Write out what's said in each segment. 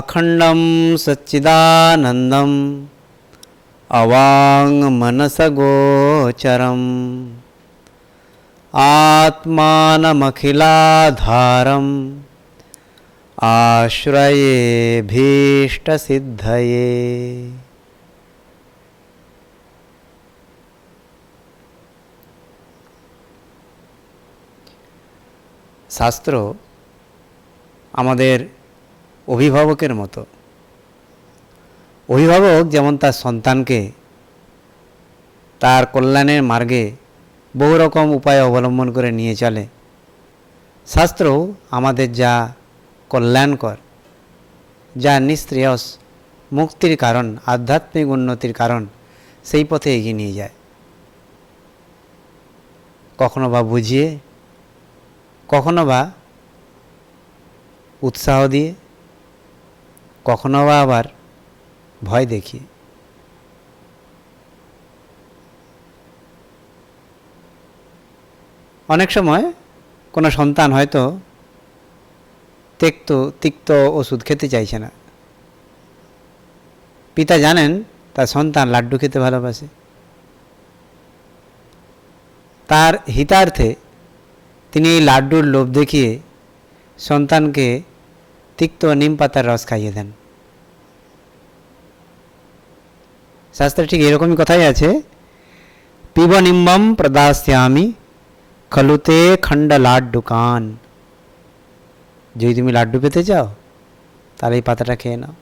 अखण्डं सच्चिदानन्दम् अवाङ्मनसगोचरम् आत्मानमखिलाधारम् आश्रयेभीष्टसिद्धये শাস্ত্র আমাদের অভিভাবকের মতো। অভিভাবক যেমন তার সন্তানকে তার কল্যাণের মার্গে বহু রকম উপায় অবলম্বন করে নিয়ে চলে, শাস্ত্রও আমাদের যা কল্যাণকর, যা নিস্ত্রিয়স মুক্তির কারণ, আধ্যাত্মিক উন্নতির কারণ, সেই পথে এগিয়ে নিয়ে যায়। কখনো বা বুঝিয়ে, কখনো বা উৎসাহ দিয়ে কখনো বা আবার ভয় দেখিয়ে অনেক সময় কোনো সন্তান হয়তো তেক্ত তিক্ত ওষুধ খেতে চাইছে না। পিতা জানেন তার সন্তান লাড্ডু খেতে ভালোবাসে। তার হিতার্থে তিনি এই লাড্ডুর লোভ দেখিয়ে সন্তানকে তিক্ত নিম পাতার রস খাইয়ে দেন। শাস্ত্রে ঠিক এরকমই কথাই আছে পিব নিম্বম প্রদাস্যামি খলুতে খণ্ড লাড্ডুকান যদি তুমি লাড্ডু পেতে চাও, তাহলে এই পাতাটা খেয়ে নাও।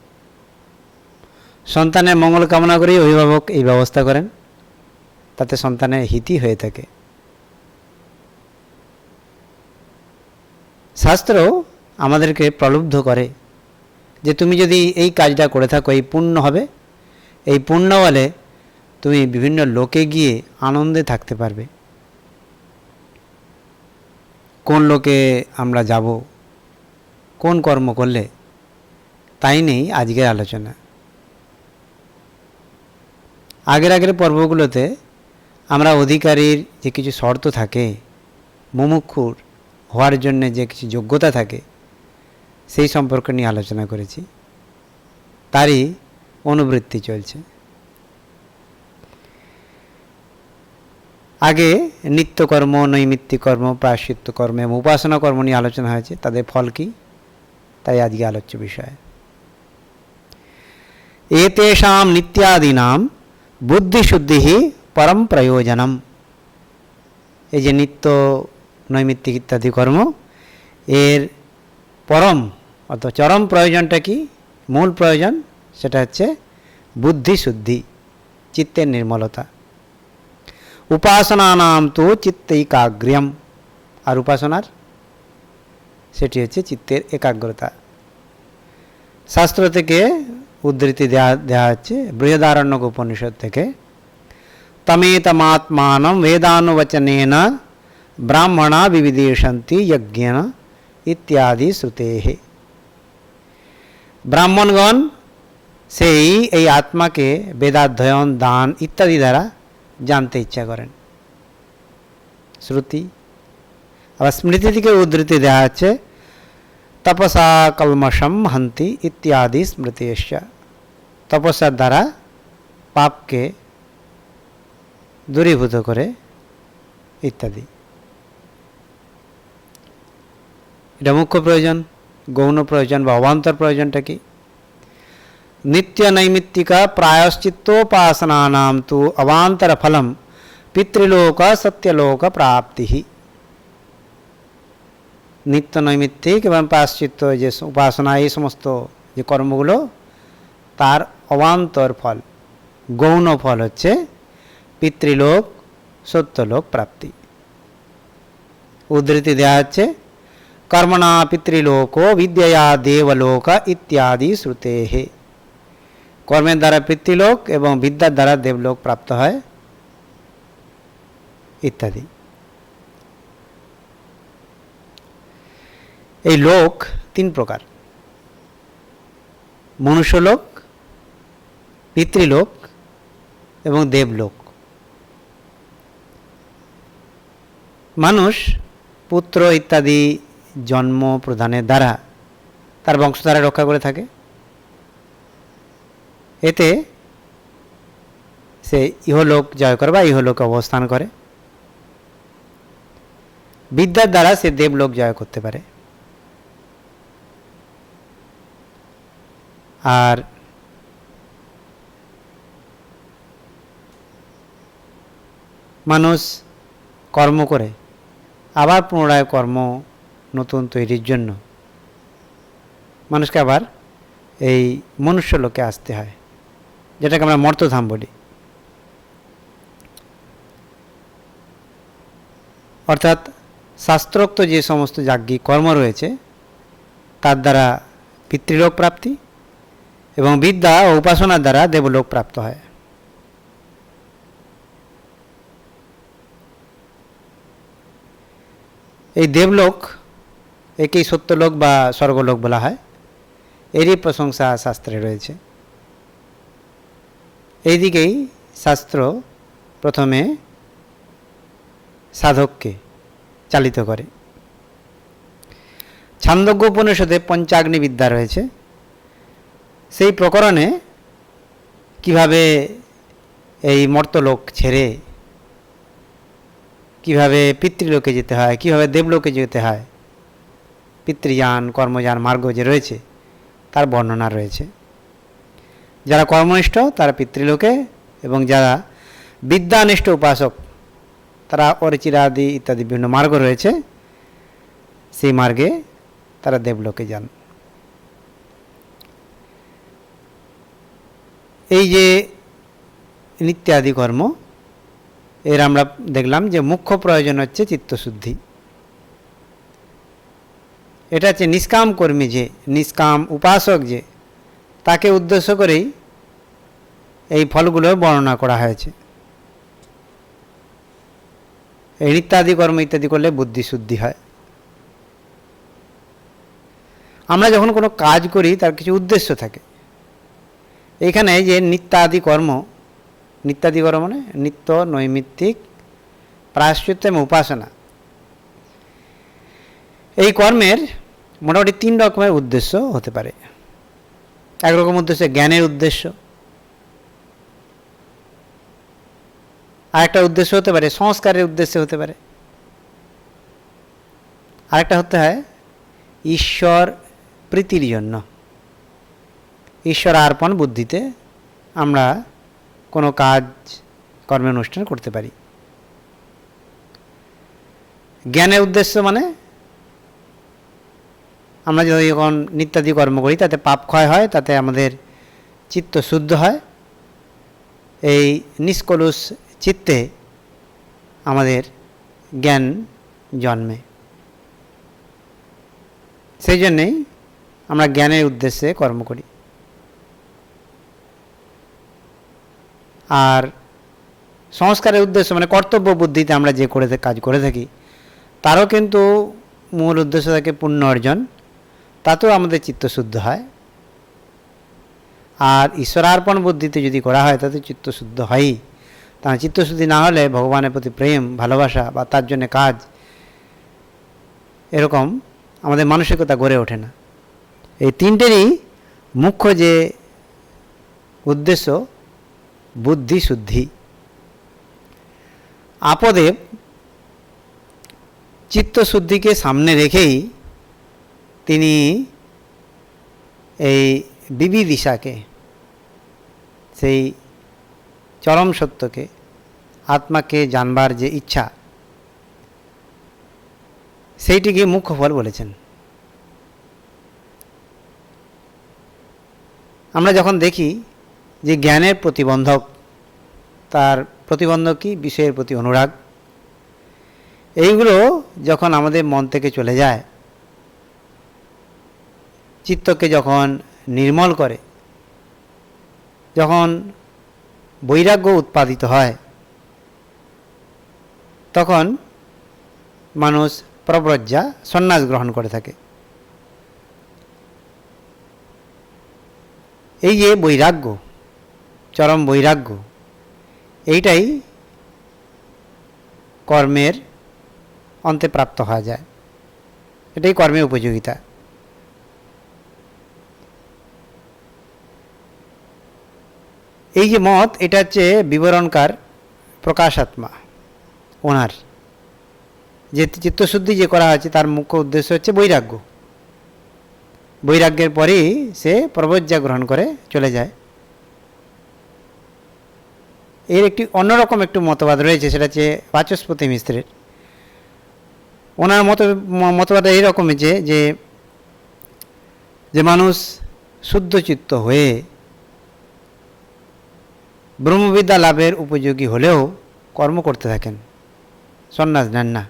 সন্তানের মঙ্গল কামনা করেই অভিভাবক এই ব্যবস্থা করেন, তাতে সন্তানের হিতি হয়ে থাকে। শাস্ত্র আমাদেরকে প্রলুব্ধ করে যে তুমি যদি এই কাজটা করে থাকো, এই পুণ্য হবে। এই পুণ্য বলে তুমি বিভিন্ন লোকে গিয়ে আনন্দে থাকতে পারবে। কোন লোকে আমরা যাব, কোন কর্ম করলে, তাই নেই আজকের আলোচনা। আগের আগের পর্বগুলোতে আমরা অধিকারীর যে কিছু শর্ত থাকে, মুমুক্ষুর হওয়ার জন্য যে কিছু যোগ্যতা থাকে সেই সম্পর্কে নিয়ে আলোচনা করেছি। তারই অনুবৃত্তি চলছে। আগে নিত্যকর্ম, নৈমিত্তিক কর্ম, প্রায়শ্চিত্ত কর্ম এবং উপাসনা কর্ম নিয়ে আলোচনা হয়েছে। তাদের ফল কি? তাই আজকে আলোচ্য বিষয়। এতেষাম নিত্যাদীনাম বুদ্ধিশুদ্ধি পরম প্রয়োজনম এই যে নিত্য, নৈমিত্তিক ইত্যাদি কর্ম, এর পরম অর্থাৎ চরম প্রয়োজনটা কি? মূল প্রয়োজন, সেটা হচ্ছে বুদ্ধি শুদ্ধি চিত্তের নির্মলতা। উপাসনা নাম তো চিত্তৈকাগ্র্যম আর উপাসনার, সেটি হচ্ছে চিত্তের একাগ্রতা। শাস্ত্র থেকে উদ্ধৃতি দেওয়া দেওয়া হচ্ছে বৃহদারণ্যক উপনিষদ থেকে, তমেতমাত্মানম বেদানুবচনেন ব্রাহ্মণা বিবিদেশন্তি যজ্ঞেন ইত্যাদি শ্রুতে ব্রাহ্মণগণ সেই এই আত্মাকে বেদাধ্যয়ন, দান ইত্যাদি দ্বারা জানতে ইচ্ছা করেন। শ্রুতি। আবার স্মৃতি থেকে উদ্ধৃতি দেওয়া হচ্ছে তপসা কলমশম হন্তি ইত্যাদি স্মৃতি তপস্যার দ্বারা পাপকে দূরীভূত করে ইত্যাদি। এটা মুখ্য প্রয়োজন। গৌণ প্রয়োজন বা অবান্তর প্রয়োজনটা কি? নিত্য নৈমিত্তিকা প্রায়শ্চিত্তোপাসনানাম তু অবান্তর ফলম পিতৃলোক সত্যলোক প্রাপ্তি। নিত্য নৈমিত্তিক এবং প্রায়শ্চিত্ত যে উপাসনা, এই সমস্ত যে কর্মগুলো, তার অবান্তর ফল, গৌণ ফল হচ্ছে পিতৃলোক সত্যলোক প্রাপ্তি। উদ্ধৃতি দেওয়া হচ্ছে কর্মণা পিতৃলোক বিদ্যয়া দেবলোক ইত্যাদি শ্রুতে কর্মের দ্বারা পিতৃলোক এবং বিদ্যার দ্বারা দেবলোক প্রাপ্ত হয় ইত্যাদি এই লোক তিন প্রকার মনুষ্যলোক পিতৃলোক এবং দেবলোক মানুষ পুত্র ইত্যাদি জন্ম প্রদানের দ্বারা তার বংশধারা রক্ষা করে থাকে। এতে সে ইহলোক জয় করে বা ইহলোকে অবস্থান করে। বিদ্যার দ্বারা সে দেবলোক জয় করতে পারে। আর মানুষ কর্ম করে, আবার পুনরায় কর্ম নতুন তৈরির জন্য। মানুষকে আবার এই মনুষ্য লোকে আসতে হয়, যেটাকে আমরা মর্তধাম বলি। অর্থাৎ শাস্ত্রোক্ত যে সমস্ত যাজ্ঞিক কর্ম রয়েছে, তার দ্বারা পিতৃলোক প্রাপ্তি এবং বিদ্যা ও উপাসনার দ্বারা দেবলোক প্রাপ্ত হয়। এই দেবলোক একেই সত্যলোক বা স্বর্গলোক বলা হয়। এরই প্রশংসা শাস্ত্রে রয়েছে। এই দিকেই শাস্ত্র প্রথমে সাধককে চালিত করে। ছান্দজ্ঞ উপনিষদে পঞ্চাগ্নি বিদ্যা রয়েছে। সেই প্রকরণে কীভাবে এই মর্তলোক ছেড়ে, কীভাবে পিতৃলোকে যেতে হয়, কীভাবে দেবলোকে যেতে হয় পিতৃযান, কর্মযান, মার্গ যে রয়েছে, তার বর্ণনা রয়েছে। যারা কর্মনিষ্ঠ, তারা পিতৃলোকে এবং যারা বিদ্যানিষ্ঠ উপাসক, তারা অরিচিরাদি ইত্যাদি বিভিন্ন মার্গ রয়েছে, সেই মার্গে তারা দেবলোকে যান। এই যে নিত্যাদি কর্ম, এর আমরা দেখলাম যে মুখ্য প্রয়োজন হচ্ছে চিত্তশুদ্ধি। এটা হচ্ছে নিষ্কাম কর্মী যে, নিষ্কাম উপাসক যে, তাকে উদ্দেশ্য করেই এই ফলগুলো বর্ণনা করা হয়েছে। এই নিত্যাদি কর্ম ইত্যাদি করলে বুদ্ধি শুদ্ধি হয়। আমরা যখন কোনো কাজ করি, তার কিছু উদ্দেশ্য থাকে। এখানে যে নিত্যাদি কর্ম নিত্যাদি কর্ম মানে নিত্য নৈমিত্তিক প্রায়শ্চিত্ত এবং উপাসনা। এই কর্মের মোটামুটি তিন রকমের উদ্দেশ্য হতে পারে। একরকম উদ্দেশ্য জ্ঞানের উদ্দেশ্য। আরেকটা উদ্দেশ্য হতে পারে সংস্কারের উদ্দেশ্যে হতে পারে। আরেকটা হতে হয় ঈশ্বর প্রীতির জন্য। ঈশ্বর অর্পণ বুদ্ধিতে আমরা কোনো কাজ, কর্মে অনুষ্ঠান করতে পারি। জ্ঞানের উদ্দেশ্য মানে আমরা যদি যখন নিত্যাদি কর্ম করি, তাতে পাপ ক্ষয় হয়, তাতে আমাদের চিত্ত শুদ্ধ হয়। এই নিষ্কলুষ চিত্তে আমাদের জ্ঞান জন্মে। সেই জন্যেই আমরা জ্ঞানের উদ্দেশ্যে কর্ম করি। আর সংস্কারের উদ্দেশ্য মানে কর্তব্য বুদ্ধিতে আমরা যে করে কাজ করে থাকি, তারও কিন্তু মূল উদ্দেশ্য থাকে পুণ্য অর্জন। তাতেও আমাদের চিত্তশুদ্ধ হয়। আর ঈশ্বরার্পণ বুদ্ধিতে যদি করা হয়, তাতে চিত্তশুদ্ধ হয়ই। তা চিত্তশুদ্ধি না হলে ভগবানের প্রতি প্রেম, ভালোবাসা বা তার জন্য কাজ এরকম আমাদের মানসিকতা গড়ে ওঠে না। এই তিনটেরই মুখ্য যে উদ্দেশ্য, বুদ্ধি শুদ্ধি। আপদেব চিত্তশুদ্ধিকে সামনে রেখেই তিনি এই বিবি দিশাকে সেই চরম সত্যকে, আত্মাকে জানবার যে ইচ্ছা, সেইটিকে মুখ্য ফল বলেছেন। আমরা যখন দেখি যে জ্ঞানের প্রতিবন্ধক, তার প্রতিবন্ধক কি? বিষয়ের প্রতি অনুরাগ। এইগুলো যখন আমাদের মন থেকে চলে যায় চিত্তকে যখন নির্মল করে, যখন বৈরাগ্য উৎপাদিত হয়, তখন মানুষ প্রব্রজ্জা সন্ন্যাস গ্রহণ করে থাকে। এই যে বৈরাগ্য, চরম বৈরাগ্য, এইটাই কর্মের অন্তে প্রাপ্ত হওয়া যায়। এটাই কর্মের উপযোগিতা। এই যে মত, এটা হচ্ছে বিবরণকার প্রকাশাত্মা, ওনার। যে চিত্তশুদ্ধি যে করা হয়েছে, তার মুখ্য উদ্দেশ্য হচ্ছে বৈরাগ্য। বৈরাগ্যের পরেই সে প্রবজ্জা গ্রহণ করে চলে যায়। এর একটি অন্যরকম একটু মতবাদ রয়েছে, সেটা হচ্ছে বাচস্পতি মিস্ত্রের। ওনার মত, মতবাদ এইরকমই যে যে যে মানুষ শুদ্ধচিত্ত হয়ে ব্রহ্মবিদ্যা লাভের উপযোগী হলেও কর্ম করতে থাকেন। সন্ন্যাস নেন না।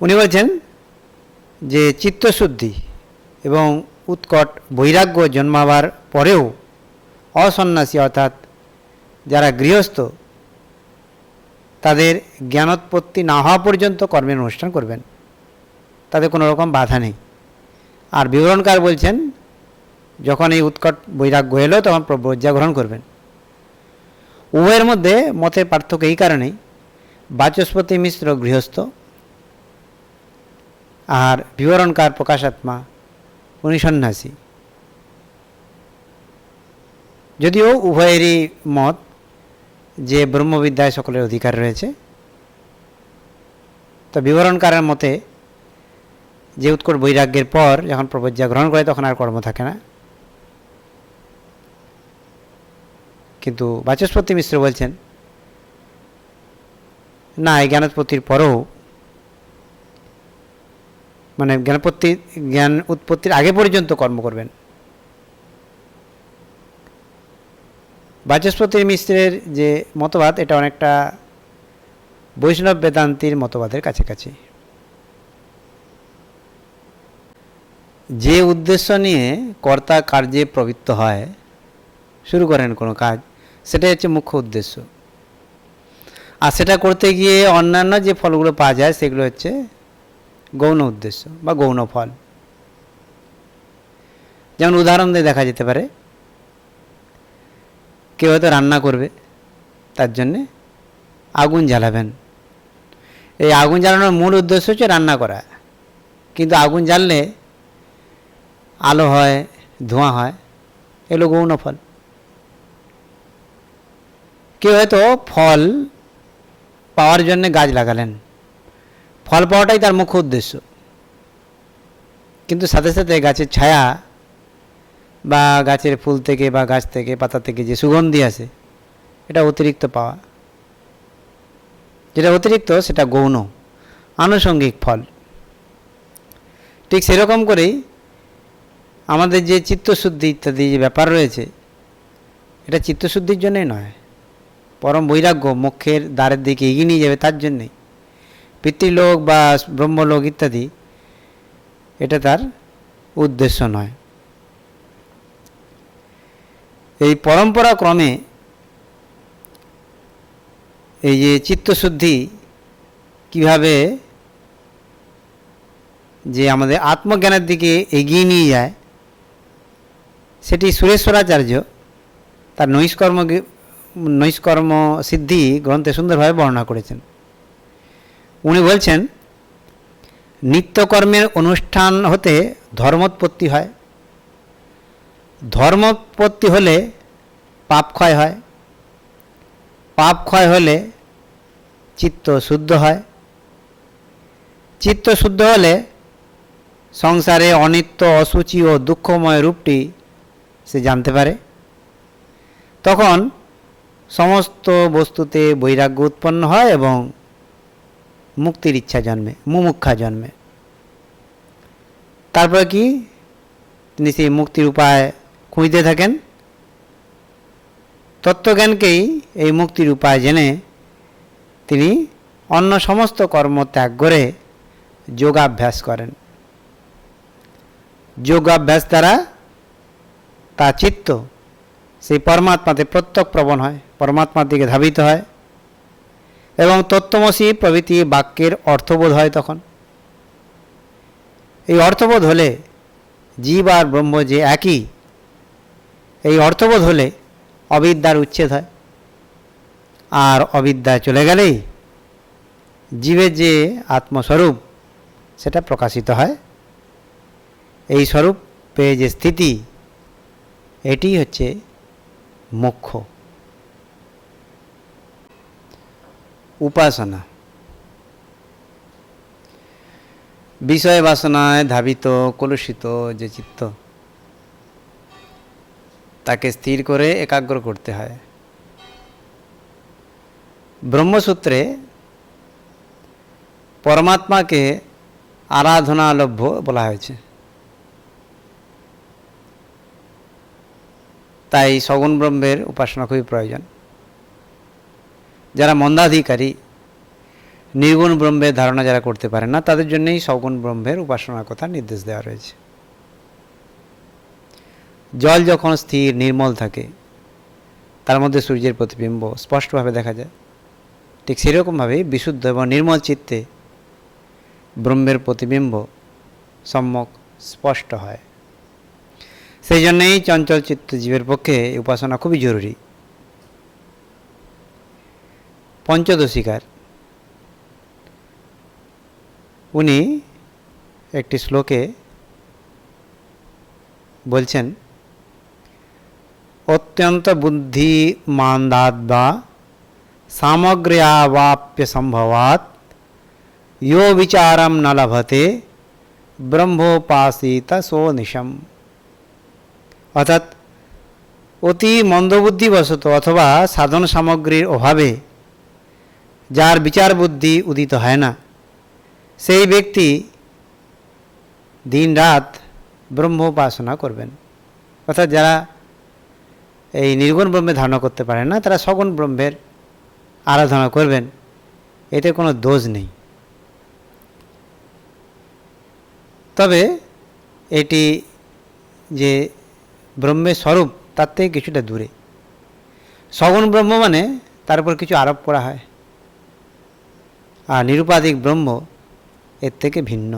উনি বলছেন যে চিত্তশুদ্ধি এবং উৎকট বৈরাগ্য জন্মাবার পরেও অসন্ন্যাসী অর্থাৎ যারা গৃহস্থ, তাদের জ্ঞানোৎপত্তি না হওয়া পর্যন্ত কর্মের অনুষ্ঠান করবেন। তাদের কোনো রকম বাধা নেই। আর বিবরণকার বলছেন যখন এই উৎকট বৈরাগ্য এলো, তখন প্রব্রজ্জা গ্রহণ করবেন। উভয়ের মধ্যে মতের পার্থক্য এই কারণেই। বাচস্পতি মিশ্র গৃহস্থ আর বিবরণকার প্রকাশাত্মা উনি সন্ন্যাসী। যদিও উভয়েরই মত যে ব্রহ্মবিদ্যায় সকলের অধিকার রয়েছে, তো বিবরণকারের মতে যে উৎকট বৈরাগ্যের পর যখন প্রবজ্জা গ্রহণ করে, তখন আর কর্ম থাকে না। কিন্তু বাচস্পতি মিশ্র বলছেন, না, এই জ্ঞানোৎপত্তির পরেও মানে জ্ঞানোৎপত্তি, জ্ঞান উৎপত্তির আগে পর্যন্ত কর্ম করবেন। বাচস্পতি মিশ্রের যে মতবাদ, এটা অনেকটা বৈষ্ণব বেদান্তির মতবাদের কাছাকাছি। যে উদ্দেশ্য নিয়ে কর্তা কার্যে প্রবৃত্ত হয়, শুরু করেন কোনো কাজ সেটাই হচ্ছে মুখ্য উদ্দেশ্য। আর সেটা করতে গিয়ে অন্যান্য যে ফলগুলো পাওয়া যায়, সেগুলো হচ্ছে গৌণ উদ্দেশ্য বা গৌণ ফল। যেমন উদাহরণ দিয়ে দেখা যেতে পারে, কেউ হয়তো রান্না করবে, তার জন্যে আগুন জ্বালাবেন। এই আগুন জ্বালানোর মূল উদ্দেশ্য হচ্ছে রান্না করা। কিন্তু আগুন জ্বাললে আলো হয়, ধোঁয়া হয়, এগুলো গৌণ ফল। কেউ হয়তো ফল পাওয়ার জন্য গাছ লাগালেন। ফল পাওয়াটাই তার মুখ্য উদ্দেশ্য। কিন্তু সাথে সাথে গাছের ছায়া বা গাছের ফুল থেকে বা গাছ থেকে, পাতা থেকে যে সুগন্ধি আসে, এটা অতিরিক্ত পাওয়া। যেটা অতিরিক্ত সেটা গৌণ, আনুষঙ্গিক ফল। ঠিক সেরকম করেই আমাদের যে চিত্তশুদ্ধি ইত্যাদি যে ব্যাপার রয়েছে, এটা চিত্তশুদ্ধির জন্যই নয়। পরম বৈরাগ্য মোক্ষের দ্বারের দিকে এগিয়ে নিয়ে যাবে তার জন্যেই পিতৃলোক বা ব্রহ্মলোক ইত্যাদি, এটা তার উদ্দেশ্য নয়। এই পরম্পরা ক্রমে এই যে চিত্তশুদ্ধি কীভাবে যে আমাদের আত্মজ্ঞানের দিকে এগিয়ে নিয়ে যায়, সেটি সুরেশ্বরাচার্য তার নৈষ্কর্ম নৈষ্কর্ম সিদ্ধি গ্রন্থে সুন্দরভাবে বর্ণনা করেছেন। উনি বলছেন, নিত্যকর্মের অনুষ্ঠান হতে ধর্মোৎপত্তি হয়। ধর্মোৎপত্তি হলে পাপ ক্ষয় হয়। পাপ ক্ষয় হলে চিত্ত শুদ্ধ হয়। চিত্ত শুদ্ধ হলে সংসারে অনিত্য, অসুচি ও দুঃখময় রূপটি সে জানতে পারে। তখন সমস্ত বস্তুতে বৈরাগ্য উৎপন্ন হয় এবং মুক্তির ইচ্ছা জন্মে, মুমুক্ষা জন্মে। তারপর কি? তিনি সেই মুক্তির উপায় খুঁজতে থাকেন। তত্ত্বজ্ঞানকেই এই মুক্তির উপায় জেনে তিনি অন্য সমস্ত কর্ম ত্যাগ করে যোগাভ্যাস করেন। যোগাভ্যাস দ্বারা তা চিত্ত সেই পরমাত্মাতে প্রত্যক প্রবণ হয়, পরমাত্মার দিকে ধাবিত হয়। এবং তত্ত্বমসী প্রভৃতি বাক্যের অর্থবোধ হয় তখন। এই অর্থবোধ হলে জীব আর ব্রহ্ম যে একই, এই অর্থবোধ হলে অবিদ্যার উচ্ছেদ হয়। আর অবিদ্যা চলে গেলেই জীবের যে আত্মস্বরূপ, সেটা প্রকাশিত হয়। এই স্বরূপে যে স্থিতি এটি হচ্ছে মোক্ষ উপাসনা। বিষয় বাসনায় ধাবিত, কলুষিত যে চিত্ত, তাকে স্থির করে একাগ্র করতে হয়। ব্রহ্মসূত্রে পরমাত্মাকে আরাধনালভ্য বলা হয়েছে। তাই সগুণ ব্রহ্মের উপাসনা খুবই প্রয়োজন। যারা মন্দাধিকারী, নির্গুণ ব্রহ্মের ধারণা যারা করতে পারে না, তাদের জন্যই সগুণ ব্রহ্মের উপাসনার কথা নির্দেশ দেওয়া রয়েছে। জল যখন স্থির, নির্মল থাকে, তার মধ্যে সূর্যের প্রতিবিম্ব স্পষ্টভাবে দেখা যায়। ঠিক সেরকমভাবেই বিশুদ্ধ এবং নির্মল চিত্তে ব্রহ্মের প্রতিবিম্ব সম্যক স্পষ্ট হয়। সেই জন্যই চঞ্চল চিত্ত জীবের পক্ষে এই উপাসনা খুবই জরুরি পঞ্চদশিকার উনি একটি শ্লোকে বলছেন অত্যন্ত বুদ্ধিমান্দাদ্বা সামগ্র্যাবাপ্য সম্ভবাত यो विचारम न लभते ব্রহ্মোপাসিত সোনিশম অর্থাৎ অতি মন্দবুদ্ধিবশত অথবা সাধন সামগ্রীর অভাবে যার বিচার বুদ্ধি উদিত হয় না। সেই ব্যক্তি দিন রাত ব্রহ্মোপাসনা করবেন। অর্থাৎ যারা এই নির্গুণ ব্রহ্মে ধারণা করতে পারেন না, তারা সগুণ ব্রহ্মের আরাধনা করবেন। এতে কোনো দোষ নেই। তবে এটি যে ব্রহ্মের স্বরূপ, তার থেকে কিছুটা দূরে। সগুণ ব্রহ্ম মানে তার উপর কিছু আরোপ করা হয়। আর নিরুপাধিক ব্রহ্ম এর থেকে ভিন্ন।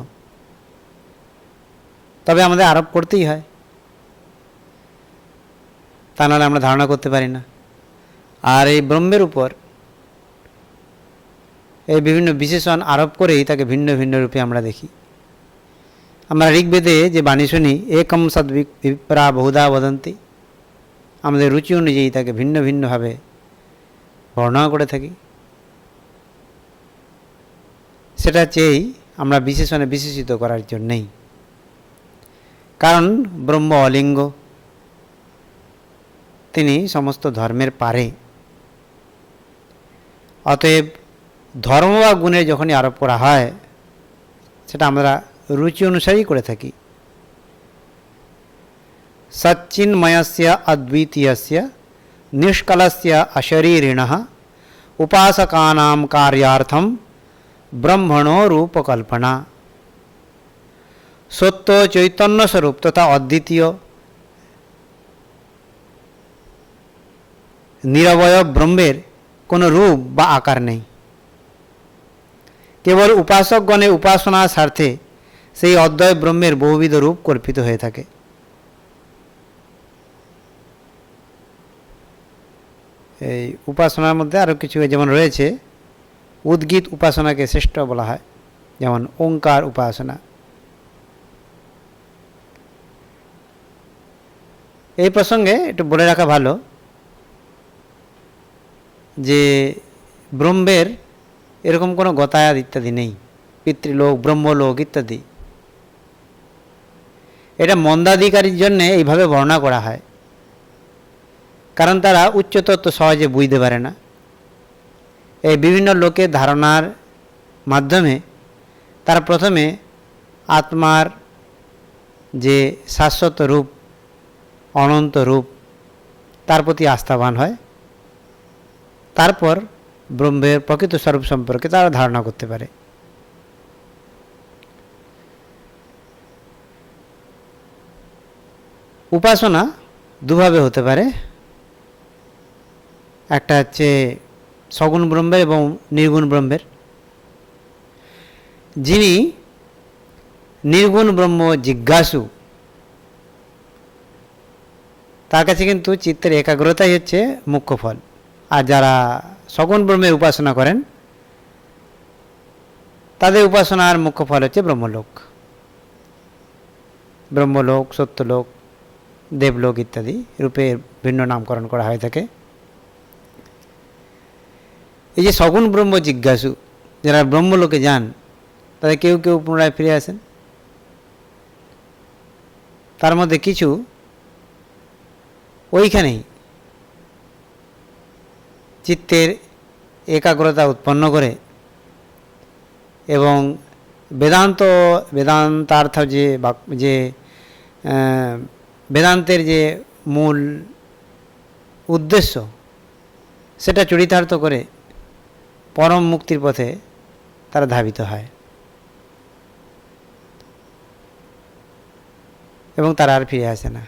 তবে আমাদের আরোপ করতেই হয়। তা নাহলে আমরা ধারণা করতে পারি না। আর এই ব্রহ্মের উপর এই বিভিন্ন বিশেষণ আরোপ করেই তাকে ভিন্ন ভিন্ন রূপে আমরা দেখি। আমরা ঋগ্বেদে যে বাণী শুনি, একম সদ বিপ্রা বহুধা বদন্তি। আমাদের রুচি অনুযায়ী তাকে ভিন্ন ভিন্নভাবে বর্ণনা করে থাকি। সেটা চেয়েই আমরা বিশেষণে বিশেষিত করার জন্যেই। কারণ ব্রহ্ম অলিঙ্গ। তিনি সমস্ত ধর্মের পারে। অতএব ধর্ম বা গুণে যখনই আরোপ করা হয়, সেটা আমরা রুচি অনুসারেই করে থাকি। সচ্চিন্ময়স্য অদ্বিতীয়স্য নিষ্কলস্য অশরীরিণ উপাসকানাম কার্যার্থম ব্রহ্মণো রূপকল্পনা। সত্য চৈতন্য স্বরূপ তথা অদ্বিতীয়। নিরবয় ব্রহ্মের কোনো রূপ বা আকার নেই। কেবল উপাসকগণে উপাসনার স্বার্থে সেই অদ্বয় ব্রহ্মের বহুবিধ রূপ কল্পিত হয়ে থাকে। এই উপাসনার মধ্যে আরও কিছু যেমন রয়েছে, উদ্গীত উপাসনাকে শ্রেষ্ঠ বলা হয়, যেমন ওঙ্কার উপাসনা। এই প্রসঙ্গে একটু বলে রাখা ভালো যে ব্রহ্মের এরকম কোনো গতায়াত ইত্যাদি নেই। পিতৃলোক, ব্রহ্মলোক ইত্যাদি। এটা মন্দাধিকারীর জন্যে এইভাবে বর্ণনা করা হয়। কারণ তারা উচ্চতত্ত্ব সহজে বুঝতে পারে না। এই বিভিন্ন লোকের ধারণার মাধ্যমে তারা প্রথমে আত্মার যে শাশ্বত রূপ, অনন্ত রূপ, তার প্রতি আস্থাবান হয়। তারপর ব্রহ্মের প্রকৃত স্বরূপ সম্পর্কে তারা ধারণা করতে পারে। উপাসনা দুভাবে হতে পারে। একটা হচ্ছে সগুণ ব্রহ্মের এবং নির্গুণ ব্রহ্মের। যিনি নির্গুণ ব্রহ্ম জিজ্ঞাসু, তার কাছে কিন্তু চিত্তের একাগ্রতাই হচ্ছে মুখ্য ফল। আর যারা সগুণ ব্রহ্মের উপাসনা করেন, তাদের উপাসনার মুখ্য ফল হচ্ছে ব্রহ্মলোক। ব্রহ্মলোক, সত্যলোক দেবলোক ইত্যাদি রূপে ভিন্ন নামকরণ করা হয়ে থাকে। এই যে সগুণ ব্রহ্ম জিজ্ঞাসু, যারা ব্রহ্মলোকে যান, তাদের কেউ কেউ পুনরায় ফিরে আসেন। তার মধ্যে কিছু ওইখানেই চিত্তের একাগ্রতা উৎপন্ন করে এবং বেদান্ত, বেদান্তার্থ যে যে বেদান্তের যে মূল উদ্দেশ্য, সেটা চরিতার্থ করে পরম মুক্তির পথে তারা ধাবিত হয়। এবং তারা আর ফিরে আসে না।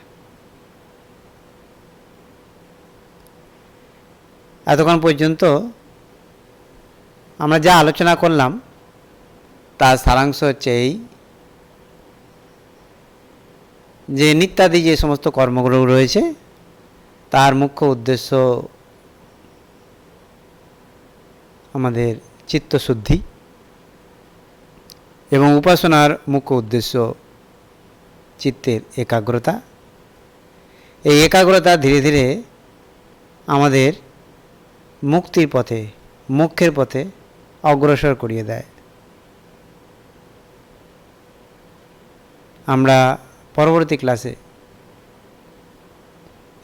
এতক্ষণ পর্যন্ত আমরা যা আলোচনা করলাম, তার সারাংশ হচ্ছে এই যে নিত্যাদি যে সমস্ত কর্মগুলো রয়েছে, তার মুখ্য উদ্দেশ্য আমাদের চিত্তশুদ্ধি এবং উপাসনার মুখ্য উদ্দেশ্য চিত্তের একাগ্রতা। এই একাগ্রতা ধীরে ধীরে আমাদের মুক্তির পথে, মুখ্যের পথে অগ্রসর করিয়ে দেয়। আমরা পরবর্তী ক্লাসে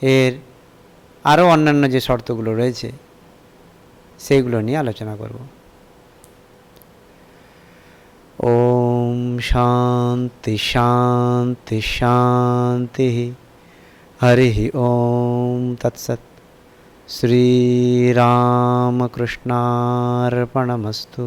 এর আরও অন্যান্য যে শর্তগুলো রয়েছে, সেইগুলো নিয়ে আলোচনা করব। ওম শান্তি শান্তি শান্তি। হরি ওম তৎসৎ। শ্রীরামকৃষ্ণার্পণমস্তু।